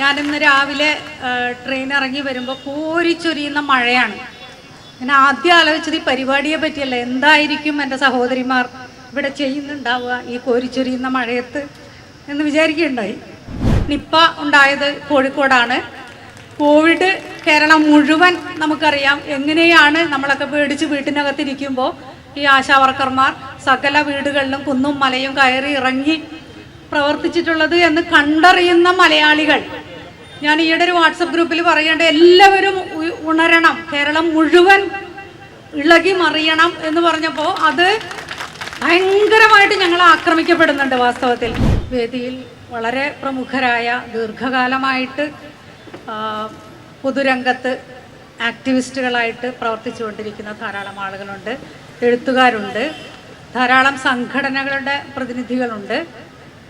ഞാനിന്ന് രാവിലെ ട്രെയിൻ ഇറങ്ങി വരുമ്പോൾ കോരിച്ചൊരിയുന്ന മഴയാണ്. ഞാൻ ആദ്യം ആലോചിച്ചത് ഈ പരിപാടിയെ പറ്റിയല്ല. എന്തായിരിക്കും എന്റെ സഹോദരിമാർ ഇവിടെ ചെയ്യുന്നുണ്ടാവുക ഈ കോരിച്ചൊരിയുന്ന മഴയത്ത് എന്ന് വിചാരിക്കുകയുണ്ടായി. നിപ്പ ഉണ്ടായത് കോഴിക്കോടാണ്. കോവിഡ് കേരളം മുഴുവൻ നമുക്കറിയാം എങ്ങനെയാണ് നമ്മളൊക്കെ പേടിച്ച് വീട്ടിനകത്തിരിക്കുമ്പോൾ ഈ ആശാവർക്കർമാർ സകല വീടുകളിലും കുന്നും മലയും കയറി ഇറങ്ങി പ്രവർത്തിച്ചിട്ടുള്ളത് എന്ന് കണ്ടറിയുന്ന മലയാളികൾ. ഞാൻ ഈയിടെ ഒരു വാട്സപ്പ് ഗ്രൂപ്പിൽ പറയേണ്ട എല്ലാവരും ഉണരണം. കേരളം മുഴുവൻ ഇളകി മറിയണം എന്ന് പറഞ്ഞപ്പോൾ അത് ഭയങ്കരമായിട്ട് ഞങ്ങൾ ആക്രമിക്കപ്പെടുന്നുണ്ട് വാസ്തവത്തിൽ. വേദിയിൽ വളരെ പ്രമുഖരായ ദീർഘകാലമായിട്ട് പൊതുരംഗത്ത് ആക്ടിവിസ്റ്റുകളായിട്ട് പ്രവർത്തിച്ചുകൊണ്ടിരിക്കുന്ന ധാരാളം ആളുകളുണ്ട് എഴുത്തുകാരുണ്ട് ധാരാളം സംഘടനകളുടെ പ്രതിനിധികളുണ്ട്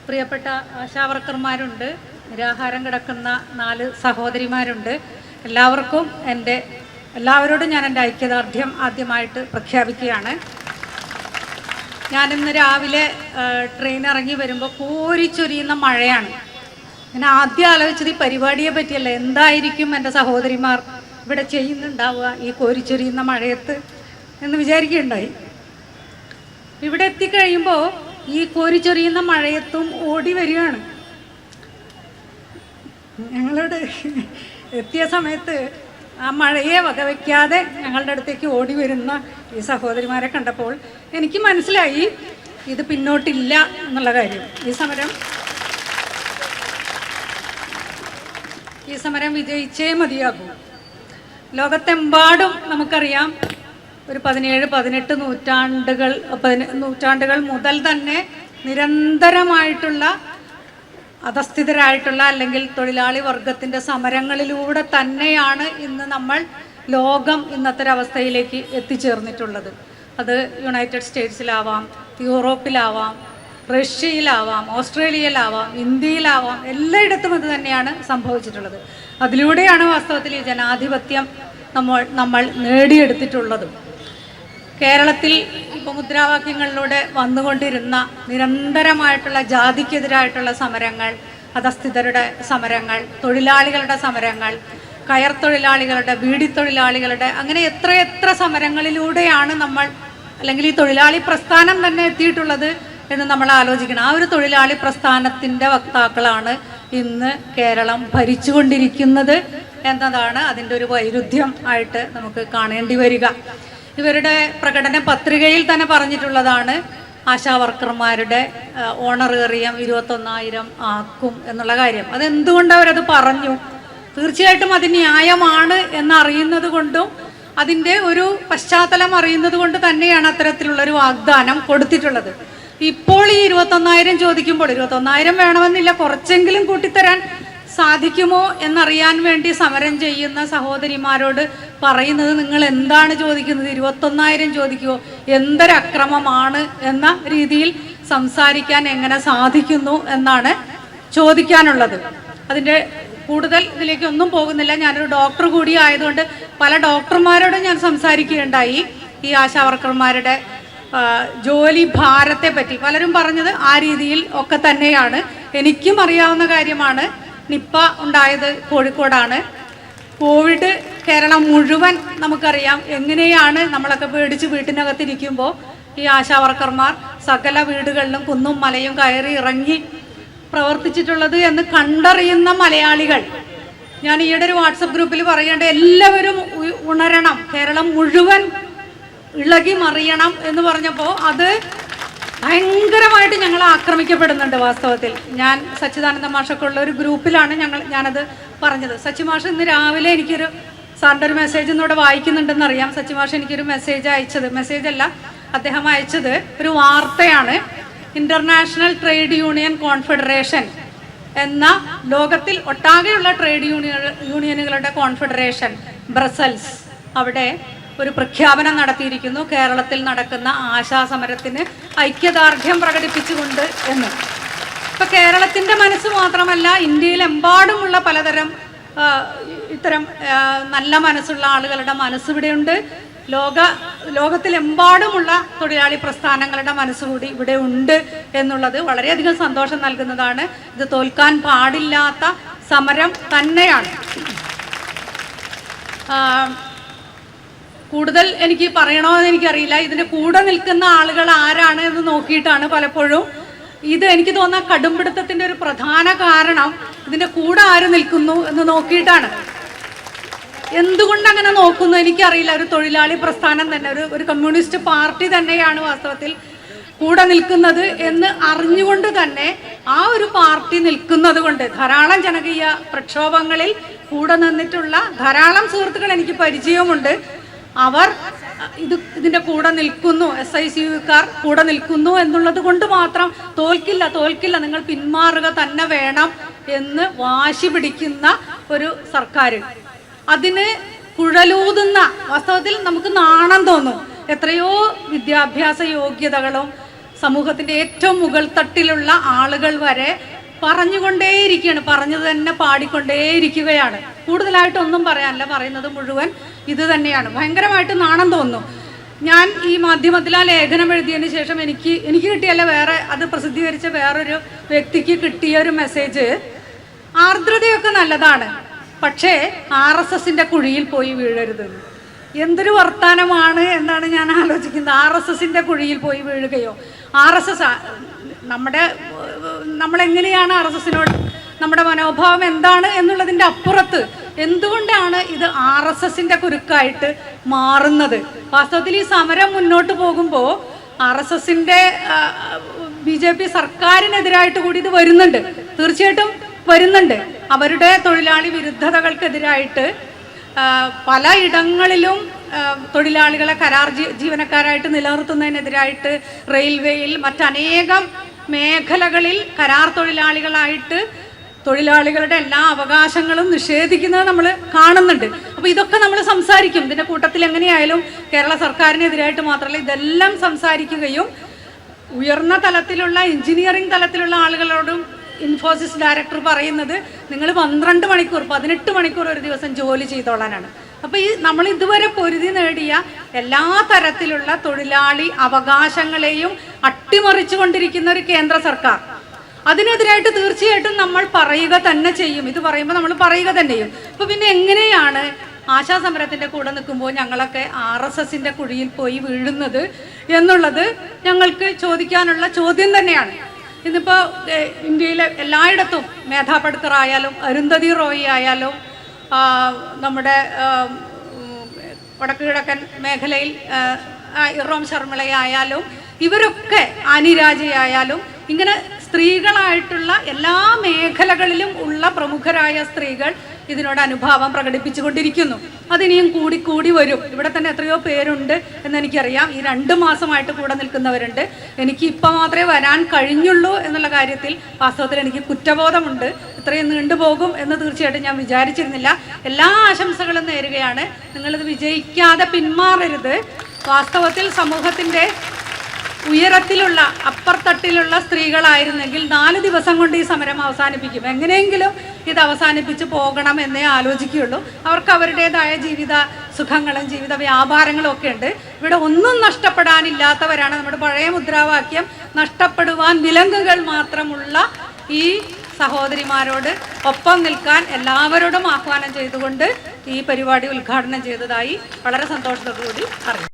പ്രിയപ്പെട്ട ആശാവർക്കർമാരുണ്ട് നിരാഹാരം കിടക്കുന്ന നാല് സഹോദരിമാരുണ്ട്. എല്ലാവർക്കും എന്റെ എല്ലാവരോടും ഞാൻ എന്റെ ഐക്യദാർഢ്യം ആദ്യമായിട്ട് പ്രഖ്യാപിക്കുകയാണ്. ഞാനിന്ന് രാവിലെ ട്രെയിൻ ഇറങ്ങി വരുമ്പോൾ കോരിച്ചൊരിയുന്ന മഴയാണ്. ഞാൻ ആദ്യം ആലോചിച്ചത് ഈ പരിപാടിയെ പറ്റിയല്ല എന്തായിരിക്കും എന്റെ സഹോദരിമാർ ഇവിടെ ചെയ്യുന്നുണ്ടാവുക ഈ കോരിച്ചൊരിയുന്ന മഴയത്ത് എന്ന് വിചാരിക്കുകയുണ്ടായി. ഇവിടെ എത്തിക്കഴിയുമ്പോൾ ഈ കോരിച്ചൊരിയുന്ന മഴയത്തും ഓടി വരികയാണ്. ഞങ്ങളോട് എത്തിയ സമയത്ത് ആ മഴയെ വകവയ്ക്കാതെ ഞങ്ങളുടെ അടുത്തേക്ക് ഓടി വരുന്ന ഈ സഹോദരിമാരെ കണ്ടപ്പോൾ എനിക്ക് മനസ്സിലായി ഇത് പിന്നോട്ടില്ല എന്നുള്ള കാര്യം. ഈ സമരം ഈ സമരം വിജയിച്ചേ മതിയാകൂ. ലോകത്തെമ്പാടും നമുക്കറിയാം ഒരു പതിനേഴ് പതിനെട്ട് നൂറ്റാണ്ടുകൾ നൂറ്റാണ്ടുകൾ മുതൽ തന്നെ നിരന്തരമായിട്ടുള്ള അധസ്ഥിതരായിട്ടുള്ള അല്ലെങ്കിൽ തൊഴിലാളി വർഗത്തിന്റെ സമരങ്ങളിലൂടെ തന്നെയാണ് ഇന്ന് നമ്മൾ ലോകം ഇന്നത്തെ ഒരവസ്ഥയിലേക്ക് എത്തിച്ചേർന്നിട്ടുള്ളത്. അത് യുണൈറ്റഡ് സ്റ്റേറ്റ്സിലാവാം യൂറോപ്പിലാവാം റഷ്യയിലാവാം ഓസ്ട്രേലിയയിലാവാം ഇന്ത്യയിലാവാം എല്ലായിടത്തും ഇത് തന്നെയാണ് സംഭവിച്ചിട്ടുള്ളത്. അതിലൂടെയാണ് വാസ്തവത്തിൽ ഈ ജനാധിപത്യം നമ്മൾ നമ്മൾ നേടിയെടുത്തിട്ടുള്ളതും. കേരളത്തിൽ മുദ്രാവാക്യങ്ങളിലൂടെ വന്നുകൊണ്ടിരുന്ന നിരന്തരമായിട്ടുള്ള ജാതിക്കെതിരായിട്ടുള്ള സമരങ്ങൾ അധസ്ഥിതരുടെ സമരങ്ങൾ തൊഴിലാളികളുടെ സമരങ്ങൾ കയർ തൊഴിലാളികളുടെ ബീഡി തൊഴിലാളികളുടെ അങ്ങനെ എത്ര എത്ര സമരങ്ങളിലൂടെയാണ് നമ്മൾ അല്ലെങ്കിൽ ഈ തൊഴിലാളി പ്രസ്ഥാനം തന്നെ എത്തിയിട്ടുള്ളത് എന്ന് നമ്മൾ ആലോചിക്കണം. ആ ഒരു തൊഴിലാളി പ്രസ്ഥാനത്തിന്റെ വക്താക്കളാണ് ഇന്ന് കേരളം ഭരിച്ചുകൊണ്ടിരിക്കുന്നത് എന്നതാണ് അതിന്റെ ഒരു വൈരുദ്ധ്യം ആയിട്ട് നമുക്ക് കാണേണ്ടി വരിക. ഇവരുടെ പ്രകടന പത്രികയിൽ തന്നെ പറഞ്ഞിട്ടുള്ളതാണ് ആശാ വർക്കർമാരുടെ ഓണറേറിയം ഇരുപത്തൊന്നായിരം ആക്കും എന്നുള്ള കാര്യം. അതെന്തുകൊണ്ട് അവരത് പറഞ്ഞു? തീർച്ചയായിട്ടും അത് ന്യായമാണ് എന്നറിയുന്നത് കൊണ്ടും അതിന്റെ ഒരു പശ്ചാത്തലം അറിയുന്നത് കൊണ്ട് തന്നെയാണ് അത്തരത്തിലുള്ള ഒരു വാഗ്ദാനം കൊടുത്തിട്ടുള്ളത്. ഇപ്പോൾ ഈ ഇരുപത്തൊന്നായിരം ചോദിക്കുമ്പോൾ ഇരുപത്തൊന്നായിരം വേണമെന്നില്ല കുറച്ചെങ്കിലും കൂട്ടിത്തരാൻ സാധിക്കുമോ എന്നറിയാൻ വേണ്ടി സമരം ചെയ്യുന്ന സഹോദരിമാരോട് പറയുന്നത് നിങ്ങൾ എന്താണ് ചോദിക്കുന്നത്? ഇരുപത്തൊന്നായിരം ചോദിക്കുമോ എന്തൊരക്രമമാണ് എന്ന രീതിയിൽ സംസാരിക്കാൻ എങ്ങനെ സാധിക്കുന്നു എന്നാണ് ചോദിക്കാനുള്ളത്. അതിന്റെ കൂടുതൽ ഇതിലേക്ക് ഒന്നും പോകുന്നില്ല. ഞാനൊരു ഡോക്ടർ കൂടി ആയതുകൊണ്ട് പല ഡോക്ടർമാരോടും ഞാൻ സംസാരിക്കുകയുണ്ടായി. ഈ ആശാവർക്കർമാരുടെ വർക്കർമാരുടെ ജോലി ഭാരത്തെ പറ്റി. പലരും പറഞ്ഞത് ആ രീതിയിൽ ഒക്കെ തന്നെയാണ്. എനിക്കും അറിയാവുന്ന കാര്യമാണ്. നിപ്പ ഉണ്ടായത് കോഴിക്കോടാണ്. കോവിഡ് കേരളം മുഴുവൻ നമുക്കറിയാം എങ്ങനെയാണ് നമ്മളൊക്കെ പേടിച്ച് വീട്ടിനകത്തിരിക്കുമ്പോൾ ഈ ആശാവർക്കർമാർ സകല വീടുകളിലും കുന്നും മലയും കയറി ഇറങ്ങി പ്രവർത്തിച്ചിട്ടുള്ളത് എന്ന് കണ്ടറിയുന്ന മലയാളികൾ. ഞാൻ ഈയിടെ ഒരു വാട്സപ്പ് ഗ്രൂപ്പിൽ പറയേണ്ട എല്ലാവരും ഉണരണം. കേരളം മുഴുവൻ ഇളകി മറിയണം എന്ന് പറഞ്ഞപ്പോൾ അത് ഭയങ്കരമായിട്ട് ഞങ്ങൾ ആക്രമിക്കപ്പെടുന്നുണ്ട് വാസ്തവത്തിൽ. ഞാൻ സച്ചിദാനന്ദ മാഷൊക്കെ ഉള്ള ഒരു ഗ്രൂപ്പിലാണ് ഞങ്ങൾ ഞാനത് പറഞ്ഞത്. സച്ചി മാഷ് ഇന്ന് രാവിലെ എനിക്കൊരു സാറിന്റെ ഒരു മെസ്സേജ് ഇന്നിവിടെ വായിക്കുന്നുണ്ടെന്ന് അറിയാം സച്ചി മാഷ് എനിക്കൊരു മെസ്സേജ് അയച്ചത്. മെസ്സേജ് അല്ല അദ്ദേഹം അയച്ചത് ഒരു വാർത്തയാണ്. ഇന്റർനാഷണൽ ട്രേഡ് യൂണിയൻ കോൺഫെഡറേഷൻ എന്ന ലോകത്തിൽ ഒട്ടാകെയുള്ള ട്രേഡ് യൂണിയൻ യൂണിയനുകളുടെ കോൺഫെഡറേഷൻ ബ്രസൽസ് അവിടെ ഒരു പ്രഖ്യാപനം നടത്തിയിരിക്കുന്നു. കേരളത്തിൽ നടക്കുന്ന ആശാസമരത്തിന് ഐക്യദാർഢ്യം പ്രകടിപ്പിച്ചുകൊണ്ട് എന്ന്. ഇപ്പൊ കേരളത്തിന്റെ മനസ്സ് മാത്രമല്ല ഇന്ത്യയിലെമ്പാടുമുള്ള പലതരം ഇത്തരം നല്ല മനസ്സുള്ള ആളുകളുടെ മനസ്സിവിടെയുണ്ട് ലോക ലോകത്തിലെമ്പാടുമുള്ള തൊഴിലാളി പ്രസ്ഥാനങ്ങളുടെ മനസ്സുകൂടി ഇവിടെ ഉണ്ട് എന്നുള്ളത് വളരെയധികം സന്തോഷം നൽകുന്നതാണ്. ഇത് തോൽക്കാൻ പാടില്ലാത്ത സമരം തന്നെയാണ്. കൂടുതൽ എനിക്ക് പറയണമെന്ന് എനിക്കറിയില്ല. ഇതിന്റെ കൂടെ നിൽക്കുന്ന ആളുകൾ ആരാണ് എന്ന് നോക്കിയിട്ടാണ് പലപ്പോഴും. ഇത് എനിക്ക് തോന്നുന്ന കടുംപിടുത്തത്തിന്റെ ഒരു പ്രധാന കാരണം ഇതിന്റെ കൂടെ ആര് നിൽക്കുന്നു എന്ന് നോക്കിയിട്ടാണ്. എന്തുകൊണ്ട് അങ്ങനെ നോക്കുന്നു എനിക്കറിയില്ല. ഒരു തൊഴിലാളി പ്രസ്ഥാനം തന്നെ ഒരു ഒരു കമ്മ്യൂണിസ്റ്റ് പാർട്ടി തന്നെയാണ് വാസ്തവത്തിൽ കൂടെ നിൽക്കുന്നത് എന്ന് അറിഞ്ഞുകൊണ്ട് തന്നെ ആ ഒരു പാർട്ടി നിൽക്കുന്നത് കൊണ്ട് ധാരാളം ജനകീയ പ്രക്ഷോഭങ്ങളിൽ കൂടെ നിന്നിട്ടുള്ള ധാരാളം സുഹൃത്തുക്കൾ എനിക്ക് പരിചയമുണ്ട്. അവർ ഇത് ഇതിന്റെ കൂടെ നിൽക്കുന്നു എസ് ഐ സി യുക്കാർ കൂടെ നിൽക്കുന്നു എന്നുള്ളത് കൊണ്ട് മാത്രം തോൽക്കില്ല തോൽക്കില്ല നിങ്ങൾ പിന്മാറുക തന്നെ വേണം എന്ന് വാശി പിടിക്കുന്ന ഒരു സർക്കാർ അതിന് കുഴലൂതുന്ന വാസ്തവത്തിൽ നമുക്ക് നാണം തോന്നും. എത്രയോ വിദ്യാഭ്യാസ യോഗ്യതകളും സമൂഹത്തിന്റെ ഏറ്റവും മുകൾ തട്ടിലുള്ള ആളുകൾ വരെ പറഞ്ഞുകൊണ്ടേയിരിക്കുകയാണ് പറഞ്ഞു തന്നെ പാടിക്കൊണ്ടേയിരിക്കുകയാണ് കൂടുതലായിട്ടൊന്നും പറയാനല്ല പറയുന്നത് മുഴുവൻ ഇത് തന്നെയാണ്. ഭയങ്കരമായിട്ട് നാണം തോന്നുന്നു. ഞാൻ ഈ മാധ്യമത്തിൽ ആ ലേഖനം എഴുതിയതിന് ശേഷം എനിക്ക് എനിക്ക് കിട്ടിയല്ല വേറെ അത് പ്രസിദ്ധീകരിച്ച വേറൊരു വ്യക്തിക്ക് കിട്ടിയ ഒരു മെസ്സേജ് ആർദ്രതയൊക്കെ നല്ലതാണ്. പക്ഷേ ആർ എസ് എസിന്റെ കുഴിയിൽ പോയി വീഴരുത്. എന്തൊരു വർത്തമാനമാണ് എന്നാണ് ഞാൻ ആലോചിക്കുന്നത്. ആർ എസ് എസിന്റെ കുഴിയിൽ പോയി വീഴുകയോ? ആർ എസ് എസ് നമ്മുടെ നമ്മളെങ്ങനെയാണ് ആർ എസ് എസിനോട് നമ്മുടെ മനോഭാവം എന്താണ് എന്നുള്ളതിന്റെ അപ്പുറത്ത് എന്തുകൊണ്ടാണ് ഇത് ആർ എസ് എസിന്റെ കുരുക്കായിട്ട് മാറുന്നത്? വാസ്തവത്തിൽ ഈ സമരം മുന്നോട്ട് പോകുമ്പോൾ ആർ എസ് എസിന്റെ ബി ജെ പി സർക്കാരിനെതിരായിട്ട് കൂടി ഇത് വരുന്നുണ്ട്. തീർച്ചയായിട്ടും വരുന്നുണ്ട്. അവരുടെ തൊഴിലാളി വിരുദ്ധതകൾക്കെതിരായിട്ട് പല ഇടങ്ങളിലും തൊഴിലാളികളെ കരാർ ജീവനക്കാരായിട്ട് നിലനിർത്തുന്നതിനെതിരായിട്ട് റെയിൽവേയിൽ മറ്റനേകം മേഖലകളിൽ കരാർ തൊഴിലാളികളായിട്ട് തൊഴിലാളികളുടെ എല്ലാ അവകാശങ്ങളും നിഷേധിക്കുന്നത് നമ്മൾ കാണുന്നുണ്ട്. അപ്പോൾ ഇതൊക്കെ നമ്മൾ സംസാരിക്കും. ഇതിന്റെ കൂട്ടത്തിൽ എങ്ങനെയായാലും കേരള സർക്കാരിനെതിരായിട്ട് മാത്രമല്ല ഇതെല്ലാം സംസാരിക്കുകയും ഉയർന്ന തലത്തിലുള്ള എഞ്ചിനീയറിംഗ് തലത്തിലുള്ള ആളുകളോടും ഇൻഫോസിസ് ഡയറക്ടർ പറയുന്നത് നിങ്ങൾ പന്ത്രണ്ട് മണിക്കൂർ പതിനെട്ട് മണിക്കൂർ ഒരു ദിവസം ജോലി ചെയ്തോളാനാണ്. അപ്പോൾ ഈ നമ്മൾ ഇതുവരെ പൊരുതി നേടിയ എല്ലാ തരത്തിലുള്ള തൊഴിലാളി അവകാശങ്ങളെയും അട്ടിമറിച്ചു കൊണ്ടിരിക്കുന്ന ഒരു കേന്ദ്ര സർക്കാർ അതിനെതിരായിട്ട് തീർച്ചയായിട്ടും നമ്മൾ പറയുക തന്നെ ചെയ്യും. ഇത് പറയുമ്പോൾ നമ്മൾ പറയുക തന്നെ ചെയ്യും. അപ്പോൾ പിന്നെ എങ്ങനെയാണ് ആശാ സമരത്തിന്റെ കൂടെ നിൽക്കുമ്പോൾ ഞങ്ങളൊക്കെ ആർ എസ് എസിന്റെ കുഴിയിൽ പോയി വീഴുന്നത് എന്നുള്ളത് ഞങ്ങൾക്ക് ചോദിക്കാനുള്ള ചോദ്യം തന്നെയാണ്. ഇന്നിപ്പോ ഇന്ത്യയിലെ എല്ലായിടത്തും മേധാപടുത്തർ ആയാലും അരുന്ധതി റോയി ആയാലും നമ്മുടെ വടക്ക് കിഴക്കൻ മേഖലയിൽ ഇറോം ശർമ്മിളയായാലും ഇവരൊക്കെ ആനിരാജയായാലും ഇങ്ങനെ സ്ത്രീകളായിട്ടുള്ള എല്ലാ മേഖലകളിലും ഉള്ള പ്രമുഖരായ സ്ത്രീകൾ ഇതിനോട് അനുഭാവം പ്രകടിപ്പിച്ചുകൊണ്ടിരിക്കുന്നു. അതിനിയും കൂടി കൂടി വരും. ഇവിടെ തന്നെ എത്രയോ പേരുണ്ട് എന്ന് എനിക്കറിയാം ഈ രണ്ട് മാസമായിട്ട് കൂടെ നിൽക്കുന്നവരുണ്ട്. എനിക്ക് ഇപ്പം മാത്രമേ വരാൻ കഴിഞ്ഞുള്ളൂ എന്നുള്ള കാര്യത്തിൽ വാസ്തവത്തിൽ എനിക്ക് കുറ്റബോധമുണ്ട്. ഇത്രയും നീണ്ടുപോകും എന്ന് തീർച്ചയായിട്ടും ഞാൻ വിചാരിച്ചിരുന്നില്ല. എല്ലാ ആശംസകളും നേരുകയാണ്. നിങ്ങളിത് വിജയിക്കാതെ പിന്മാറരുത്. വാസ്തവത്തിൽ സമൂഹത്തിന്റെ ഉയരത്തിലുള്ള അപ്പർത്തട്ടിലുള്ള സ്ത്രീകളായിരുന്നെങ്കിൽ നാല് ദിവസം കൊണ്ട് ഈ സമരം അവസാനിപ്പിക്കും. എങ്ങനെയെങ്കിലും ഇത് അവസാനിപ്പിച്ച് പോകണം എന്നേ ആലോചിക്കുകയുള്ളൂ. അവർക്ക് അവരുടേതായ ജീവിത സുഖങ്ങളും ജീവിത വ്യാപാരങ്ങളും ഒക്കെ ഉണ്ട്. ഇവിടെ ഒന്നും നഷ്ടപ്പെടാനില്ലാത്തവരാണ് നമ്മുടെ പഴയ മുദ്രാവാക്യം. നഷ്ടപ്പെടുവാൻ വിലങ്ങുകൾ മാത്രമുള്ള ഈ സഹോദരിമാരോട് ഒപ്പം നിൽക്കാൻ എല്ലാവരോടും ആഹ്വാനം ചെയ്തുകൊണ്ട് ഈ പരിപാടി ഉദ്ഘാടനം ചെയ്തതായി വളരെ സന്തോഷത്തോടു കൂടി അറിയാം